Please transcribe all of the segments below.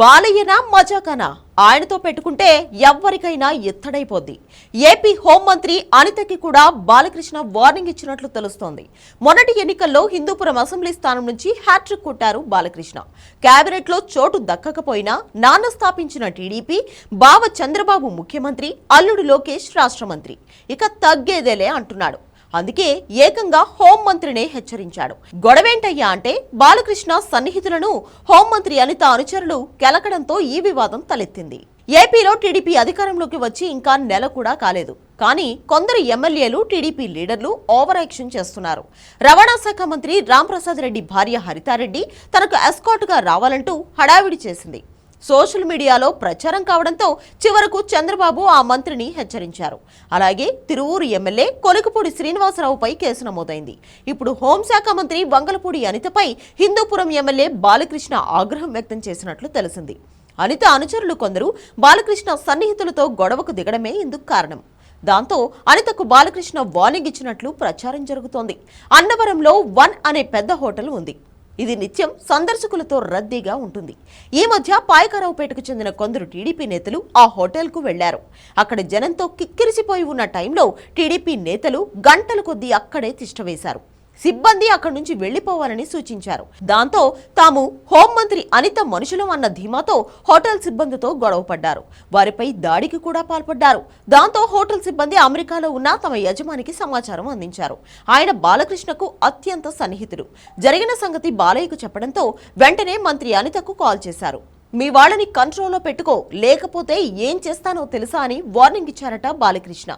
బాలయ్యనా మజాకనా? ఆయనతో పెట్టుకుంటే ఎవ్వరికైనా ఎత్తడైపోద్ది. ఏపీ హోంమంత్రి అనితకి కూడా బాలకృష్ణ వార్నింగ్ ఇచ్చినట్లు తెలుస్తోంది. మొన్నటి ఎన్నికల్లో హిందూపురం అసెంబ్లీ స్థానం నుంచి హ్యాట్రిక్ కొట్టారు బాలకృష్ణ. కేబినెట్లో చోటు దక్కకపోయినా నాన్న స్థాపించిన టీడీపీ బావ చంద్రబాబు ముఖ్యమంత్రి అల్లుడు లోకేష్ రాష్ట్ర మంత్రి ఇక తగ్గేదేలే అంటున్నాడు. అందుకే ఏకంగా హోంమంత్రినే హెచ్చరించాడు. గొడవేంటయ్యా అంటే బాలకృష్ణ సన్నిహితులను హోంమంత్రి అనిత అనుచరులు కెలకడంతో ఈ వివాదం తలెత్తింది. ఏపీలో టీడీపీ అధికారంలోకి వచ్చి ఇంకా నెల కూడా కాలేదు. కానీ కొందరు ఎమ్మెల్యేలు టీడీపీ లీడర్లు ఓవర్ యాక్షన్ చేస్తున్నారు. రవాణా శాఖ మంత్రి రాంప్రసాద్ రెడ్డి భార్య హరితారెడ్డి తనకు ఎస్కాట్గా రావాలంటూ హడావిడి చేసింది. సోషల్ మీడియాలో ప్రచారం కావడంతో చివరకు చంద్రబాబు ఆ మంత్రిని హెచ్చరించారు. అలాగే తిరువూరు ఎమ్మెల్యే కొలకపూడి శ్రీనివాసరావుపై కేసు నమోదైంది. ఇప్పుడు హోంశాఖ మంత్రి వంగలపూడి అనితపై హిందూపురం ఎమ్మెల్యే బాలకృష్ణ ఆగ్రహం వ్యక్తం చేసినట్లు తెలిసింది. అనిత అనుచరులు కొందరు బాలకృష్ణ సన్నిహితులతో గొడవకు దిగడమే ఇందుకు కారణం. దాంతో అనితకు బాలకృష్ణ వార్నింగ్ ఇచ్చినట్లు ప్రచారం జరుగుతోంది. అన్నవరంలో వన్ అనే పెద్ద హోటల్ ఉంది. ఇది నిత్యం సందర్శకులతో రద్దీగా ఉంటుంది. ఈ మధ్య పాయకరావుపేటకు చెందిన కొందరు టీడీపీ నేతలు ఆ హోటల్కు వెళ్ళారు అక్కడ జనంతో కిక్కిరిసిపోయి ఉన్న టైంలో టీడీపీ నేతలు గంటల కొద్దీ అక్కడే తిష్టవేశారు సిబ్బంది అక్కడి నుంచి వెళ్ళిపోవాలని సూచించారు. దాంతో తాము హోంమంత్రి అనిత మనుషులం అన్న ధీమాతో హోటల్ సిబ్బందితో గొడవ పడ్డారు. వారిపై దాడికి కూడా పాల్పడ్డారు. దాంతో హోటల్ సిబ్బంది అమెరికాలో ఉన్న తమ యజమానికి సమాచారం అందించారు. ఆయన బాలకృష్ణకు అత్యంత సన్నిహితుడు. జరిగిన సంగతి బాలయ్యకు చెప్పడంతో వెంటనే మంత్రి అనితకు కాల్ చేశారు. మీ వాళ్ళని కంట్రోల్లో పెట్టుకో లేకపోతే ఏం చేస్తానో తెలుసా అని వార్నింగ్ ఇచ్చారట బాలకృష్ణ.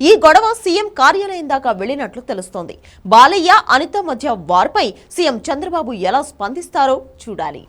ఈ గొడవ సీఎం కార్యాలయం దాకా వెళ్ళినట్లు తెలుస్తోంది. బాలయ్య అనిత మధ్య వార్పై సీఎం చంద్రబాబు ఎలా స్పందిస్తారో చూడాలి.